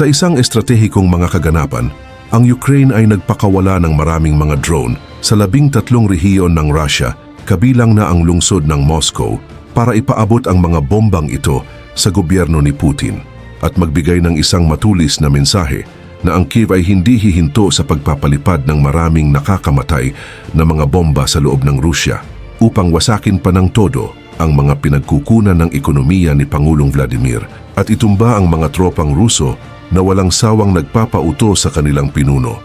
Sa isang estratehikong mga kaganapan, ang Ukraine ay nagpakawala ng maraming mga drone sa labing tatlong rehiyon ng Russia, kabilang na ang lungsod ng Moscow, para ipaabot ang mga bombang ito sa gobyerno ni Putin at magbigay ng isang matulis na mensahe na ang Kiev ay hindi hihinto sa pagpapalipad ng maraming nakakamatay na mga bomba sa loob ng Rusya upang wasakin pa ng todo ang mga pinagkukunan ng ekonomiya ni Pangulong Vladimir at itumba ang mga tropang Ruso na walang sawang nagpapauto sa kanilang pinuno.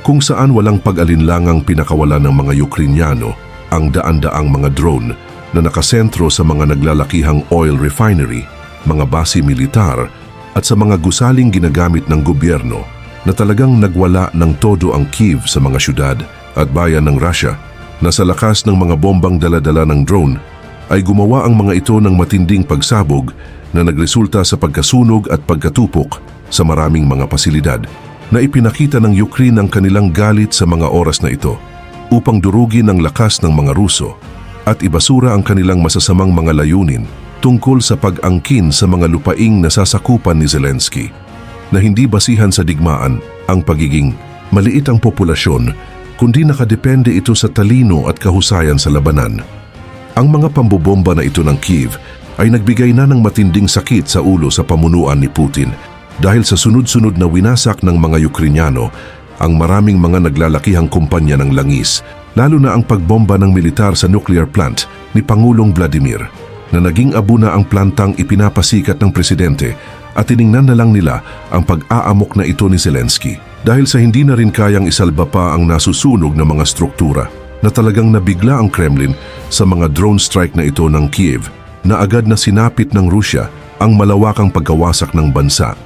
Kung saan walang pag-alinlangang pinakawala ng mga Ukrainyano ang daan-daang mga drone na nakasentro sa mga naglalakihang oil refinery, mga base militar at sa mga gusaling ginagamit ng gobyerno na talagang nagwala ng todo ang Kiev sa mga syudad at bayan ng Russia na sa lakas ng mga bombang daladala ng drone ay gumawa ang mga ito ng matinding pagsabog na nagresulta sa pagkasunog at pagkatupok sa maraming mga pasilidad na ipinakita ng Ukraine ang kanilang galit sa mga oras na ito upang durugin ang lakas ng mga Ruso at ibasura ang kanilang masasamang mga layunin tungkol sa pag-angkin sa mga lupaing nasasakupan ni Zelensky na hindi basihan sa digmaan ang pagiging maliit ang populasyon kundi nakadepende ito sa talino at kahusayan sa labanan. Ang mga pambobomba na ito ng Kiev ay nagbigay na ng matinding sakit sa ulo sa pamunuan ni Putin dahil sa sunod-sunod na winasak ng mga Ukrainyano ang maraming mga naglalakihang kumpanya ng langis, lalo na ang pagbomba ng militar sa nuclear plant ni Pangulong Vladimir na naging abuna ang plantang ipinapasikat ng presidente at tiningnan na lang nila ang pag-aamok na ito ni Zelensky dahil sa hindi na rin kayang isalba pa ang nasusunog na mga struktura na talagang nabigla ang Kremlin sa mga drone strike na ito ng Kiev na agad na sinapit ng Rusya ang malawakang pagkawasak ng bansa.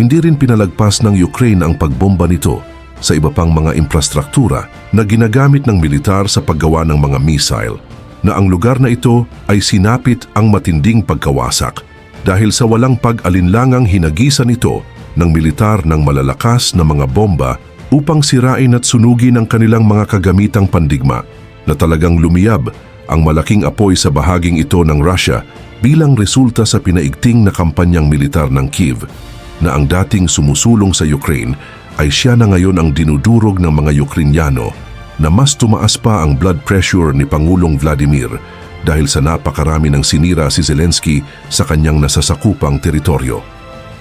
Hindi rin pinalagpas ng Ukraine ang pagbomba nito sa iba pang mga infrastruktura na ginagamit ng militar sa paggawa ng mga missile na ang lugar na ito ay sinapit ang matinding pagkawasak dahil sa walang pag-alinlangang hinagisan ito ng militar ng malalakas na mga bomba upang sirain at sunugin ang kanilang mga kagamitang pandigma na talagang lumiyab ang malaking apoy sa bahaging ito ng Russia bilang resulta sa pinaigting na kampanyang militar ng Kiev na ang dating sumusulong sa Ukraine ay siya na ngayon ang dinudurog ng mga Ukrainyano na mas tumaas pa ang blood pressure ni Pangulong Vladimir dahil sa napakarami ng sinira si Zelensky sa kanyang nasasakupang teritoryo.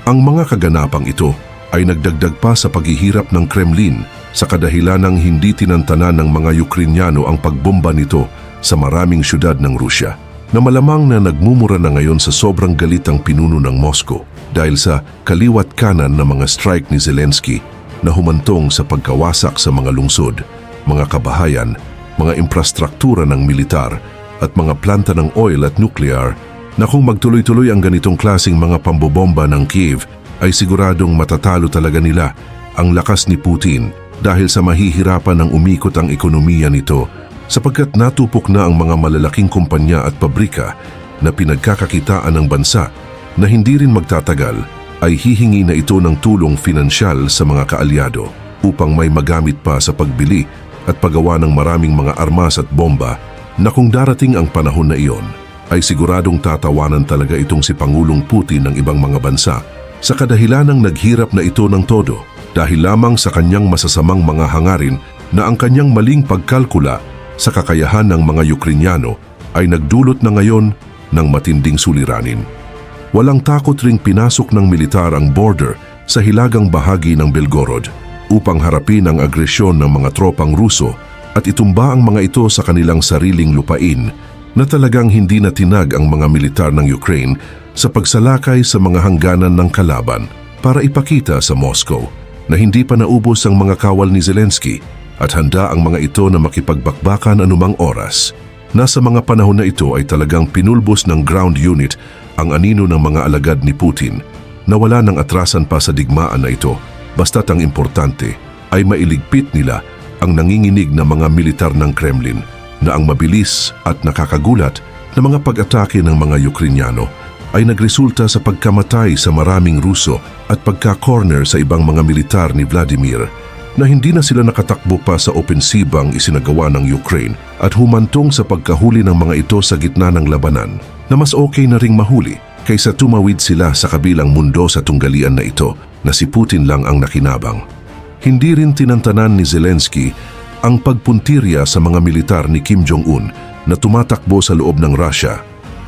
Ang mga kaganapang ito ay nagdagdag pa sa paghihirap ng Kremlin sa kadahilan ng hindi tinantanan ng mga Ukrainyano ang pagbomba nito sa maraming syudad ng Rusya na malamang na nagmumura na ngayon sa sobrang galit ang pinuno ng Moscow dahil sa kaliwat kanan na mga strike ni Zelensky na humantong sa pagkawasak sa mga lungsod, mga kabahayan, mga infrastruktura ng militar at mga planta ng oil at nuclear na kung magtuloy-tuloy ang ganitong klasing mga pambobomba ng Kiev ay siguradong matatalo talaga nila ang lakas ni Putin dahil sa mahihirapan ng umikot ang ekonomiya nito sapagkat natupok na ang mga malalaking kumpanya at pabrika na pinagkakakitaan ng bansa na hindi rin magtatagal ay hihingi na ito ng tulong finansyal sa mga kaalyado upang may magamit pa sa pagbili at paggawa ng maraming mga armas at bomba na kung darating ang panahon na iyon ay siguradong tatawanan talaga itong si Pangulong Putin ng ibang mga bansa sa kadahilanang naghirap na ito ng todo dahil lamang sa kanyang masasamang mga hangarin na ang kanyang maling pagkalkula sa kakayahan ng mga Ukrainyano ay nagdulot na ngayon ng matinding suliranin. Walang takot ring pinasok ng militar ang border sa hilagang bahagi ng Belgorod upang harapin ang agresyon ng mga tropang Ruso at itumba ang mga ito sa kanilang sariling lupain na talagang hindi na tinag ang mga militar ng Ukraine sa pagsalakay sa mga hangganan ng kalaban para ipakita sa Moscow na hindi pa naubos ang mga kawal ni Zelensky at handa ang mga ito na makipagbakbakan anumang oras. Nasa mga panahon na ito ay talagang pinulbos ng ground unit ang anino ng mga alagad ni Putin. Na wala ng atrasan pa sa digmaan na ito. Basta't ang importante ay mailigpit nila ang nanginginig na mga militar ng Kremlin na ang mabilis at nakakagulat na mga pag-atake ng mga Ukrainyano ay nagresulta sa pagkamatay sa maraming Ruso at pagka-corner sa ibang mga militar ni Vladimir na hindi na sila nakatakbo pa sa opensibang isinagawa ng Ukraine at humantong sa pagkahuli ng mga ito sa gitna ng labanan na mas okay na ring mahuli kaysa tumawid sila sa kabilang mundo sa tunggalian na ito na si Putin lang ang nakinabang. Hindi rin tinantanan ni Zelensky ang pagpuntirya sa mga militar ni Kim Jong-un na tumatakbo sa loob ng Russia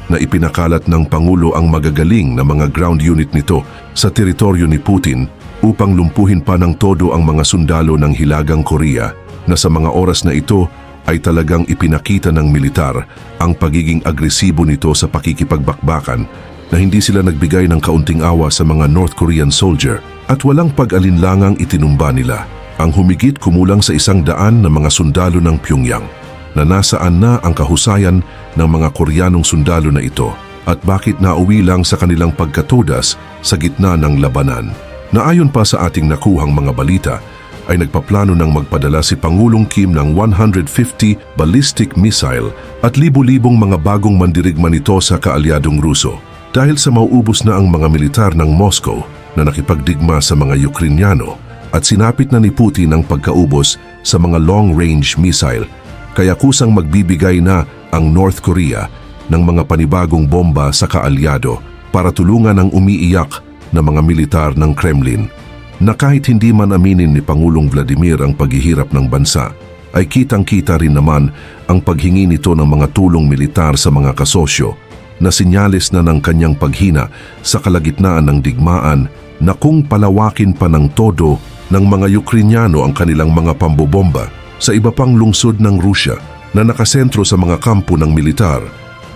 na ipinakalat ng Pangulo ang magagaling na mga ground unit nito sa teritoryo ni Putin upang lumpuhin pa ng todo ang mga sundalo ng Hilagang Korea na sa mga oras na ito ay talagang ipinakita ng militar ang pagiging agresibo nito sa pakikipagbakbakan na hindi sila nagbigay ng kaunting awa sa mga North Korean soldier at walang pag-alinlangang itinumba nila ang humigit kumulang sa isang daan na mga sundalo ng Pyongyang na nasaan na ang kahusayan ng mga Koreanong sundalo na ito at bakit nauwi lang sa kanilang pagkatodas sa gitna ng labanan. Na ayon pa sa ating nakuhang mga balita, ay nagpaplano ng magpadala si Pangulong Kim ng 150 ballistic missile at libu-libong mga bagong mandirigma nito sa kaalyadong Ruso dahil sa mauubos na ang mga militar ng Moscow na nakipagdigma sa mga Ukrainyano at sinapit na ni Putin ang pagkaubos sa mga long-range missile kaya kusang magbibigay na ang North Korea ng mga panibagong bomba sa kaalyado para tulungan ang umiiyak na mga militar ng Kremlin na kahit hindi man aminin ni Pangulong Vladimir ang paghihirap ng bansa, ay kitang-kita rin naman ang paghingi nito ng mga tulong militar sa mga kasosyo na sinyalis na ng kanyang paghina sa kalagitnaan ng digmaan na kung palawakin pa ng todo ng mga Ukrainyano ang kanilang mga pambobomba sa iba pang lungsod ng Rusya na nakasentro sa mga kampo ng militar,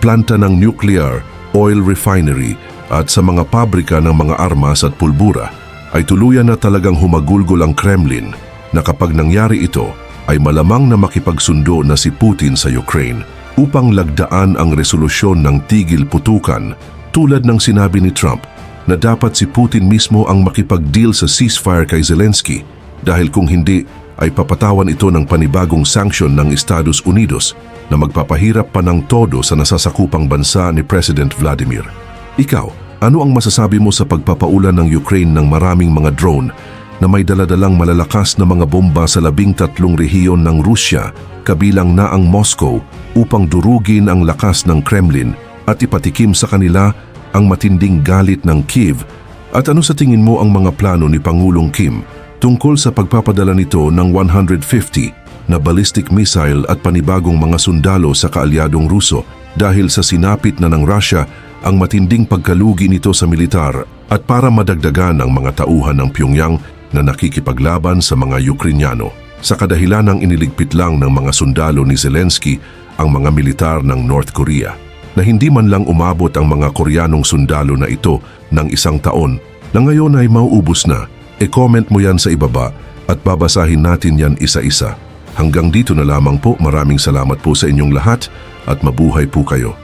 planta ng nuclear, oil refinery at sa mga pabrika ng mga armas at pulbura, ay tuluyan na talagang humagulgol ang Kremlin na kapag nangyari ito ay malamang na makipagsundo na si Putin sa Ukraine upang lagdaan ang resolusyon ng tigil putukan tulad ng sinabi ni Trump na dapat si Putin mismo ang makipag-deal sa ceasefire kay Zelensky dahil kung hindi ay papatawan ito ng panibagong sanksyon ng Estados Unidos na magpapahirap pa ng todo sa nasasakupang bansa ni President Vladimir. Ikaw, ano ang masasabi mo sa pagpapaulan ng Ukraine ng maraming mga drone na may daladalang malalakas na mga bomba sa labing tatlong rehiyon ng Rusya kabilang na ang Moscow upang durugin ang lakas ng Kremlin at ipatikim sa kanila ang matinding galit ng Kiev at ano sa tingin mo ang mga plano ni Pangulong Kim tungkol sa pagpapadala nito ng 150 na ballistic missile at panibagong mga sundalo sa kaalyadong Ruso dahil sa sinapit na ng Russia ang matinding pagkalugi nito sa militar at para madagdagan ang mga tauhan ng Pyongyang na nakikipaglaban sa mga Ukrainyano. Sa kadahilan ng iniligpit lang ng mga sundalo ni Zelensky ang mga militar ng North Korea na hindi man lang umabot ang mga Koreanong sundalo na ito ng isang taon na ngayon ay mauubos na. E-comment mo yan sa ibaba at babasahin natin yan isa-isa. Hanggang dito na lamang po maraming salamat po sa inyong lahat at mabuhay po kayo.